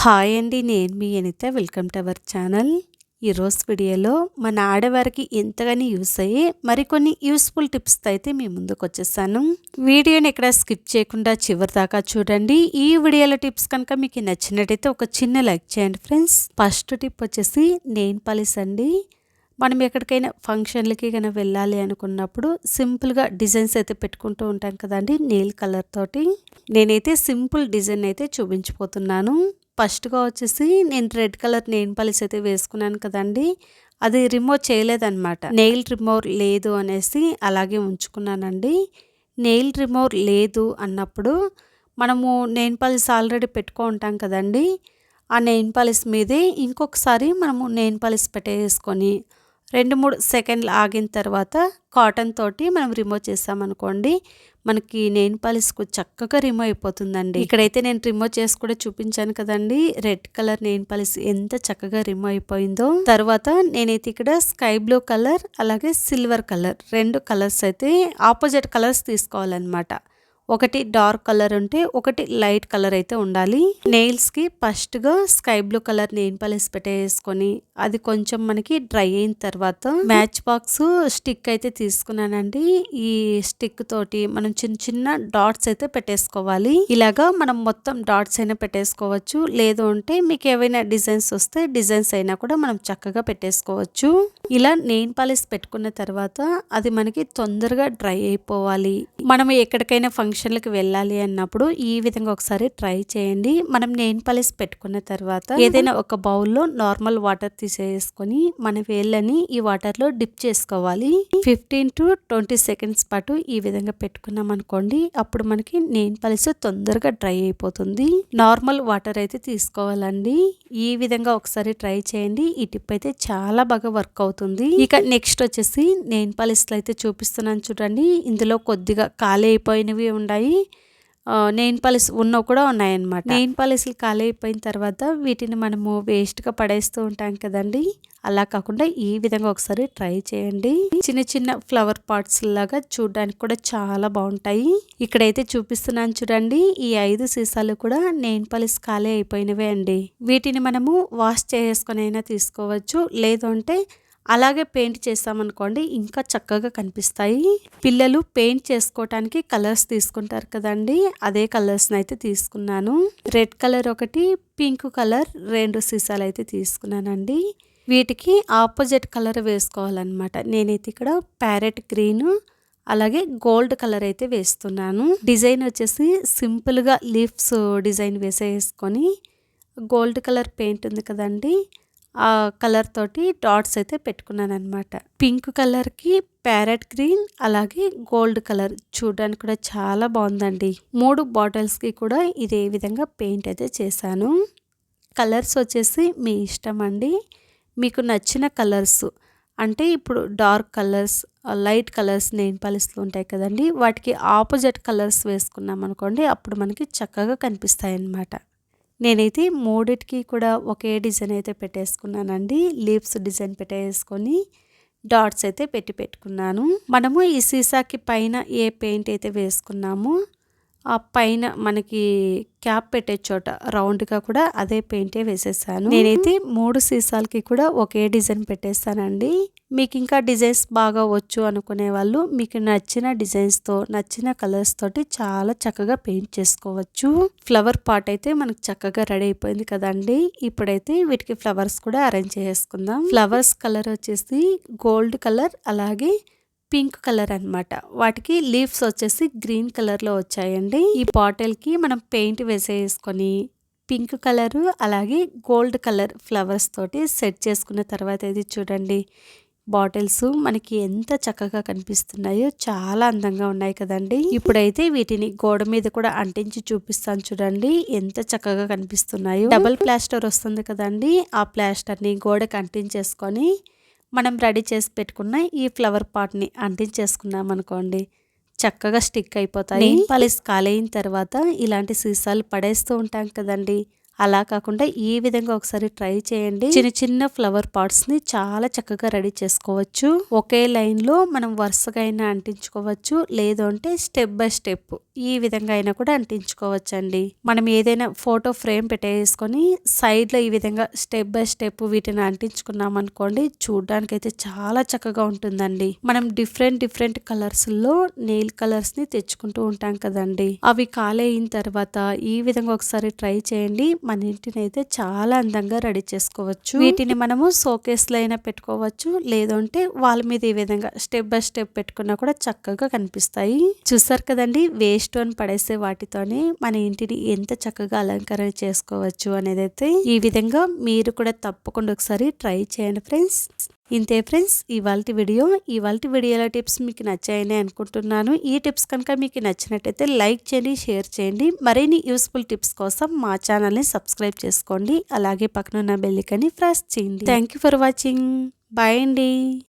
Hi అండి నేను మీ Anitha. Welcome to our channel. ఈరోజు వీడియోలో మన ఆడవారికి ఎంతగానో యూస్ అయ్యి మరికొన్ని యూస్ఫుల్ టిప్స్తో అయితే మీ ముందుకు వచ్చేసాను వీడియోని ఇక్కడ స్కిప్ చేయకుండా చివరి దాకా చూడండి. ఈ వీడియోలో టిప్స్ కనుక మీకు నచ్చినట్టయితే ఒక చిన్న లైక్ చేయండి ఫ్రెండ్స్. ఫస్ట్ టిప్ వచ్చేసి నేను పాలిస్ అండి. మనం ఎక్కడికైనా ఫంక్షన్లకి కనుక వెళ్ళాలి అనుకున్నప్పుడు సింపుల్గా డిజైన్స్ అయితే పెట్టుకుంటూ ఉంటాం కదండి నీల్ కలర్ తోటి. నేనైతే సింపుల్ డిజైన్ అయితే చూపించిపోతున్నాను ఫస్ట్గా వచ్చేసి నేను రెడ్ కలర్ నెయిల్ పాలిస్ అయితే వేసుకున్నాను కదండి అది రిమూవ్ చేయలేదన్నమాట. నెయిల్ రిమూవ్ లేదు అనేసి అలాగే ఉంచుకున్నానండి. నెయిల్ రిమూవ్ లేదు అన్నప్పుడు మనము నెయిల్ పాలిస్ ఆల్రెడీ పెట్టుకో ఉంటాం కదండి ఆ నెయిల్ పాలిస్ మీదే ఇంకొకసారి మనము నెయిల్ పాలిస్ పెట్టేసుకొని రెండు మూడు సెకండ్లు ఆగిన తర్వాత కాటన్ తోటి మనం రిమూవ్ చేసామనుకోండి మనకి నెయిన్ పాలిస్కు చక్కగా రిమూవ్ అయిపోతుందండి. ఇక్కడైతే నేను రిమూవ్ చేసి కూడా చూపించాను కదండి రెడ్ కలర్ నెయిన్ పాలిస్ ఎంత చక్కగా రిమూవ్ అయిపోయిందో. తర్వాత నేనైతే ఇక్కడ స్కై బ్లూ కలర్ అలాగే సిల్వర్ కలర్ రెండు కలర్స్ అయితే ఆపోజిట్ కలర్స్ తీసుకోవాలన్నమాట. ఒకటి డార్క్ కలర్ ఉంటే ఒకటి లైట్ కలర్ అయితే ఉండాలి. నెయిల్స్కి ఫస్ట్గా sky blue colour nail polish పెట్టేసుకొని అది కొంచెం మనకి డ్రై అయిన తర్వాత మ్యాచ్ బాక్స్ స్టిక్ అయితే తీసుకున్నానండి. ఈ స్టిక్ తోటి మనం చిన్న చిన్న డాట్స్ అయితే పెట్టేసుకోవాలి. ఇలాగా మనం మొత్తం డాట్స్ అయినా పెట్టేసుకోవచ్చు. లేదు అంటే మీకు ఏవైనా డిజైన్స్ వస్తే డిజైన్స్ అయినా కూడా మనం చక్కగా పెట్టేసుకోవచ్చు. ఇలా నెయిల్ పాలిస్ పెట్టుకున్న తర్వాత అది మనకి తొందరగా డ్రై అయిపోవాలి. మనం ఎక్కడికైనా ఫంక్షన్ ఫంక్షన్లకు వెళ్ళాలి అన్నప్పుడు ఈ విధంగా ఒకసారి ట్రై చేయండి. మనం నెయిన్ పాలిస్ పెట్టుకున్న తర్వాత ఏదైనా ఒక బౌల్లో నార్మల్ వాటర్ తీసేసుకొని మన వేళ్ళని ఈ వాటర్లో డిప్ చేసుకోవాలి. ఫిఫ్టీన్ టు ట్వంటీ సెకండ్స్ పాటు ఈ విధంగా పెట్టుకున్నాం అనుకోండి అప్పుడు మనకి నెయిన్ పాలిస్ తొందరగా డ్రై అయిపోతుంది. నార్మల్ వాటర్ అయితే తీసుకోవాలండి. ఈ విధంగా ఒకసారి ట్రై చేయండి. ఈ టిప్ అయితే చాలా బాగా వర్క్ అవుతుంది. ఇక నెక్స్ట్ వచ్చేసి నెయిన్ పాలిస్ అయితే చూపిస్తున్నాను చూడండి. ఇందులో కొద్దిగా ఖాళీ అయిపోయినవి ఉన్నాయి నెయిన్ పాలిస్ ఉన్న కూడా ఉన్నాయన్నమాట. నెయిన్ పాలిస్లు ఖాళీ అయిపోయిన తర్వాత వీటిని మనము వేస్ట్గా పడేస్తూ ఉంటాం కదండి. అలా కాకుండా ఈ విధంగా ఒకసారి ట్రై చేయండి. చిన్న చిన్న ఫ్లవర్ పాట్స్ లాగా చూడడానికి కూడా చాలా బాగుంటాయి. ఇక్కడైతే చూపిస్తున్నాను చూడండి ఈ ఐదు సీసాలు కూడా నెయిన్ పాలిస్ ఖాళీ అయిపోయినవే అండి. వీటిని మనము వాష్ చేసుకునైనా తీసుకోవచ్చు. లేదంటే అలాగే పెయింట్ చేసామనుకోండి ఇంకా చక్కగా కనిపిస్తాయి. పిల్లలు పెయింట్ చేసుకోవటానికి కలర్స్ తీసుకుంటారు కదండి అదే కలర్స్ని అయితే తీసుకున్నాను. రెడ్ కలర్ ఒకటి పింక్ కలర్ రెండు సీసాలు అయితే తీసుకున్నానండి. వీటికి ఆపోజిట్ కలర్ వేసుకోవాలన్నమాట. నేనైతే ఇక్కడ ప్యారెట్ గ్రీన్ అలాగే గోల్డ్ కలర్ అయితే వేస్తున్నాను. డిజైన్ వచ్చేసి సింపుల్గా లీఫ్స్ డిజైన్ వేసేసుకొని గోల్డ్ కలర్ పెయింట్ ఉంది కదండి ఆ కలర్ తోటి డాట్స్ అయితే పెట్టుకున్నాను అనమాట పింక్ కలర్కి ప్యారెట్ గ్రీన్ అలాగే గోల్డ్ కలర్. చూడడానికి కూడా చాలా బాగుందండి. మూడు బాటిల్స్కి కూడా ఇదే విధంగా పెయింట్ అయితే చేశాను. కలర్స్ వచ్చేసి మీ ఇష్టం అండి. మీకు నచ్చిన కలర్స్ అంటే ఇప్పుడు dark colours light colours nail పాలిస్లు ఉంటాయి కదండి వాటికి ఆపోజిట్ కలర్స్ వేసుకున్నాం అనుకోండి అప్పుడు మనకి చక్కగా కనిపిస్తాయి అన్నమాట నేనైతే మూడిటికి కూడా ఒకే డిజైన్ అయితే పెట్టేసుకున్నానండి. లీవ్స్ డిజైన్ పెట్టేసుకొని డాట్స్ అయితే పెట్టి పెట్టుకున్నాను. మనము ఈ సీసాకి పైన ఏ పెయింట్ అయితే వేసుకున్నామో ఆ పైన మనకి క్యాప్ పెట్టే చోట రౌండ్గా కూడా అదే పెయింటే వేసేసాను. నేనైతే మూడు సీసాలకి కూడా ఒకే డిజైన్ పెట్టేస్తానండి. మీకు ఇంకా డిజైన్స్ బాగా వచ్చు అనుకునే వాళ్ళు మీకు నచ్చిన డిజైన్స్తో నచ్చిన కలర్స్ తోటి చాలా చక్కగా పెయింట్ చేసుకోవచ్చు. ఫ్లవర్ పాట్ అయితే మనకు చక్కగా రెడీ అయిపోయింది కదండి. ఇప్పుడైతే వీటికి ఫ్లవర్స్ కూడా అరేంజ్ చేసుకుందాం ఫ్లవర్స్ కలర్ వచ్చేసి గోల్డ్ కలర్ అలాగే పింక్ కలర్ అనమాట వాటికి లీవ్స్ వచ్చేసి గ్రీన్ కలర్లో వచ్చాయండి. ఈ బాటిల్కి మనం పెయింట్ వేసేసుకొని పింక్ కలరు అలాగే గోల్డ్ కలర్ ఫ్లవర్స్ తోటి సెట్ చేసుకున్న తర్వాత ఇది చూడండి. బాటిల్స్ మనకి ఎంత చక్కగా కనిపిస్తున్నాయో చాలా అందంగా ఉన్నాయి కదండి. ఇప్పుడైతే వీటిని గోడ మీద కూడా అంటించి చూపిస్తాను చూడండి ఎంత చక్కగా కనిపిస్తున్నాయో. డబల్ ప్లాస్టర్ వస్తుంది కదండి ఆ ప్లాస్టర్ని గోడకి అంటించేసుకొని మనం రెడీ చేసి పెట్టుకున్న ఈ ఫ్లవర్ పాట్ని అంటించేసుకున్నాం అనుకోండి చక్కగా స్టిక్ అయిపోతాయి. పాలిస్ కాలైన తర్వాత ఇలాంటి సీసాలు పడేస్తూ ఉంటాం కదండి. అలా కాకుండా ఈ విధంగా ఒకసారి ట్రై చేయండి. చిన్న చిన్న ఫ్లవర్ పాట్స్ని చాలా చక్కగా రెడీ చేసుకోవచ్చు. ఒకే లైన్లో మనం వరుసగా అయినా అంటించుకోవచ్చు. లేదు అంటే స్టెప్ బై స్టెప్ ఈ విధంగా అయినా కూడా అంటించుకోవచ్చు అండి మనం ఏదైనా ఫోటో ఫ్రేమ్ పెట్టేసుకొని సైడ్లో ఈ విధంగా స్టెప్ బై స్టెప్ వీటిని అంటించుకున్నాం అనుకోండి చూడడానికి అయితే చాలా చక్కగా ఉంటుందండి. మనం డిఫరెంట్ డిఫరెంట్ కలర్స్లో నెయిల్ కలర్స్ని తెచ్చుకుంటూ ఉంటాం కదండి. అవి కాలేయిన తర్వాత ఈ విధంగా ఒకసారి ట్రై చేయండి. మన ఇంటిని అయితే చాలా అందంగా రెడీ చేసుకోవచ్చు. వీటిని మనము షోకేస్లో అయినా పెట్టుకోవచ్చు. లేదంటే వాళ్ళ మీద ఈ విధంగా స్టెప్ బై స్టెప్ పెట్టుకున్నా కూడా చక్కగా కనిపిస్తాయి. చూసారు కదండి వేస్ట్ అని పడేసే వాటితోనే మన ఇంటిని ఎంత చక్కగా అలంకరణ చేసుకోవచ్చు అనేది అయితే ఈ విధంగా మీరు కూడా తప్పకుండా ఒకసారి ట్రై చేయండి ఫ్రెండ్స్. ఇంతే ఫ్రెండ్స్ ఇవాళ వీడియో ఇవాళ వీడియోలో టిప్స్ మీకు నచ్చాయని అనుకుంటున్నాను. ఈ టిప్స్ కనుక మీకు నచ్చినట్టయితే లైక్ చేయండి షేర్ చేయండి. మరిన్ని యూస్ఫుల్ టిప్స్ కోసం మా ఛానల్ని సబ్స్క్రైబ్ చేసుకోండి. అలాగే పక్కన ఉన్న బెల్లికని ప్రెస్ చేయండి. Thank you for watching. Bye అండి.